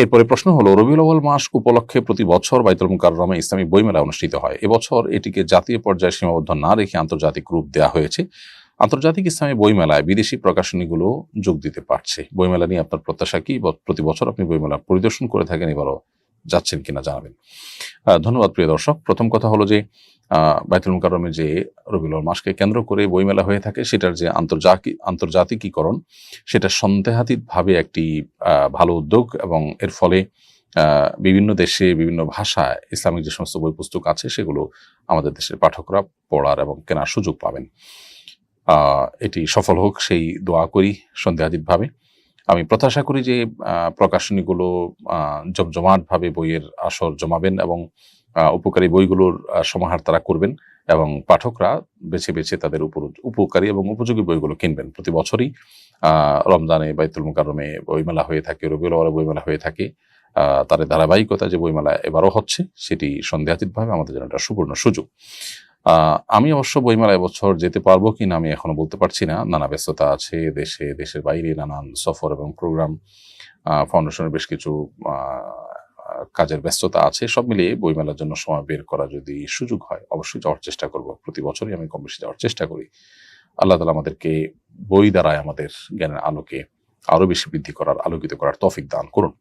এরপরে প্রশ্ন হলো, রবিউল আউয়াল মাস উপলক্ষে প্রতি বছর বাইতুল মুকাররমে ইসলামী বইমেলা অনুষ্ঠিত হয়। এবছর এটিকে জাতীয় পর্যায়ে সীমাবদ্ধ না রেখে আন্তর্জাতিক রূপ দেওয়া হয়েছে। আন্তর্জাতিক ইসলামী বইমেলায় বিদেশি প্রকাশনীগুলো যোগ দিতে পারছে। বইমেলা নিয়ে আপনার প্রত্যাশা কি? প্রতি বছর আপনি বইমেলা পরিদর্শন করে থাকেন, এবারও যাচ্ছেন কিনা জানাবেন। ধন্যবাদ প্রিয় দর্শক। প্রথম কথা হলো যে বাইতুল মুকাররমে যে রবিউল মাসকে কেন্দ্র করে বইমেলা হয়ে থাকে, সেটার যে আন্তর্জাতিক আন্তর্জাতিকীকরণ, সেটা সন্দেহাতীতভাবে একটি ভালো উদ্যোগ এবং এর ফলে বিভিন্ন দেশে বিভিন্ন ভাষায় ইসলামিক যে সমস্ত বই পুস্তক আছে, সেগুলো আমাদের দেশের পাঠকরা পড়ার এবং কেনার সুযোগ পাবেন। এটি সফল হোক, সেই দোয়া করি সন্দেহাতীতভাবে। আমি প্রত্যাশা করি যে প্রকাশনীগুলো জমজমাটভাবে বইয়ের আসর জমাবেন এবং উপকারী বইগুলোর সমাহার তারা করবেন এবং পাঠকরা বেছে বেছে তাদের উপর, উপকারী এবং উপযোগী বইগুলো কিনবেন। প্রতি বছরই রমজানে বাইতুল মুকাররমে বইমেলা হয়ে থাকে, রবিউল বইমেলা হয়ে থাকে। তাদের ধারাবাহিকতা যে বইমেলা এবারও হচ্ছে, সেটি সন্দেহাতীতভাবে আমাদের জন্য একটা সুবর্ণ সুযোগ। আমি অবশ্য বইমেলা এবছর যেতে পারব কিনা আমি এখনও বলতে পারছি না। নানা ব্যস্ততা আছে দেশে, দেশের বাইরে নানান সফর এবং প্রোগ্রাম ফাউন্ডেশনের বেশ কিছু কাজের ব্যস্ততা আছে। সব মিলিয়ে বইমেলার জন্য সময় বের করা যদি সুযোগ হয়, অবশ্যই যাওয়ার চেষ্টা করব। প্রতি বছরই আমি কম বেশি যাওয়ার চেষ্টা করি। আল্লাহ তালা আমাদেরকে বই দ্বারায় আমাদের জ্ঞানের আলোকে আরও বেশি বৃদ্ধি করার, আলোকিত করার তৌফিক দান করুন।